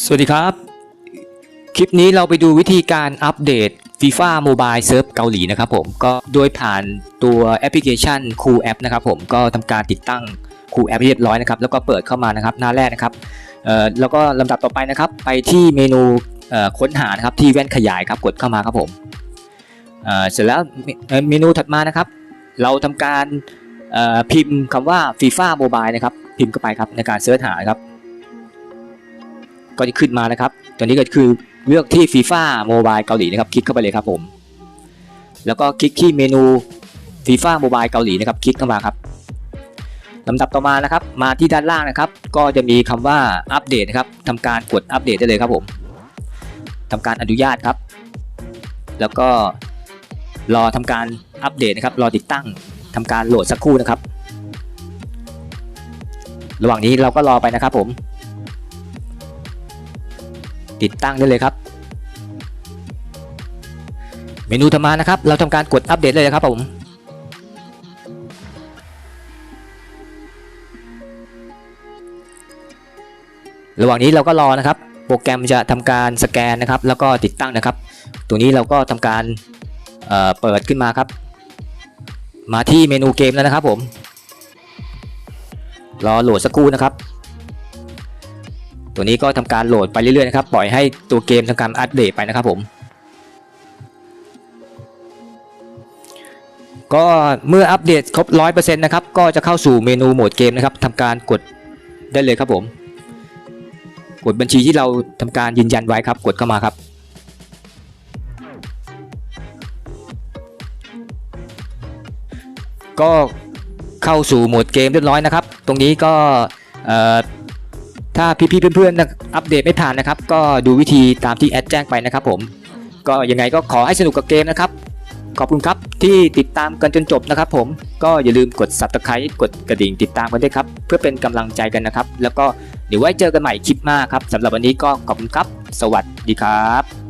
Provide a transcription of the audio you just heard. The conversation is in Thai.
สวัสดีครับ คลิปนี้เราไปดูวิธีการอัปเดต FIFA Mobile Serve เกาหลีนะครับผมก็โดยผ่านตัวแอปพลิเคชัน Cool App นะครับผมก็ทำการติดตั้ง Cool App เรียบร้อยนะครับแล้วก็เปิดเข้ามานะครับหน้าแรกนะครับแล้วก็ลำดับต่อไปนะครับ ไปที่เมนูค้นหานะครับที่แว่นขยายครับกดเข้ามาครับผมเสร็จแล้วเมนูถัดมานะครับ เราทำการพิมพ์คำว่า FIFA Mobile นะครับพิมพ์เข้าไปครับในการเสิร์ชหาครับ ก็จะขึ้นมานะครับ ตัวนี้ก็คือเลือกที่ FIFA Mobile เกาหลีนะครับ คลิกเข้าไปเลยครับผม แล้วก็คลิกที่เมนู FIFA Mobile เกาหลีนะครับ คลิกเข้ามาครับลำดับต่อมานะครับ มาที่ด้านล่างนะครับ ก็จะมีคำว่าอัปเดตนะครับทำการกดอัปเดตได้เลยครับผมทำการอนุญาตครับ แล้วก็รอทำการอัปเดตนะครับ รอติดตั้งทำการโหลดสักครู่นะครับ ระหว่างนี้เราก็รอไปนะครับผม ติดตั้งได้เลยครับ เมนูธรรมานะครับ เราทำการกดอัปเดตเลยนะครับผมระหว่างนี้เราก็รอนะครับ โปรแกรมจะทำการสแกนนะครับ แล้วก็ติดตั้งนะครับ ตรงนี้เราก็ทำการเเปิดขึ้นมาครับ มาที่เมนูเกมแล้วนะครับผม รอโหลดสักครู่นะครับ ตัวนี้ก็ทำการโหลดไปเรื่อยๆนะครับปล่อยให้ตัวเกมทำการอัปเดตไปนะครับผม ก็เมื่ออัปเดตครบ100%นะครับก็จะเข้าสู่เมนูโหมดเกมนะครับทำการกดได้เลยครับผม กดบัญชีที่เราทำการยืนยันไว้ครับ กดเข้ามาครับก็เข้าสู่โหมดเกมเรียบร้อยนะครับ ตรงนี้ก็เอ่อ ถ้าพี่ๆเพื่อนๆอัปเดตไม่ผ่านนะครับ ก็ดูวิธีตามที่แอดแจ้งไปนะครับผมก็ยังไงก็ขอให้สนุกกับเกมนะครับ ขอบคุณครับที่ติดตามกันจนจบนะครับ ผมก็อย่าลืมกด subscribe กดกระดิ่งติดตามกันด้วยครับ เพื่อเป็นกำลังใจกันนะครับ แล้วก็เดี๋ยวไว้เจอกันใหม่คลิปหน้าครับสำหรับวันนี้ก็ขอบคุณครับ สวัสดีครับ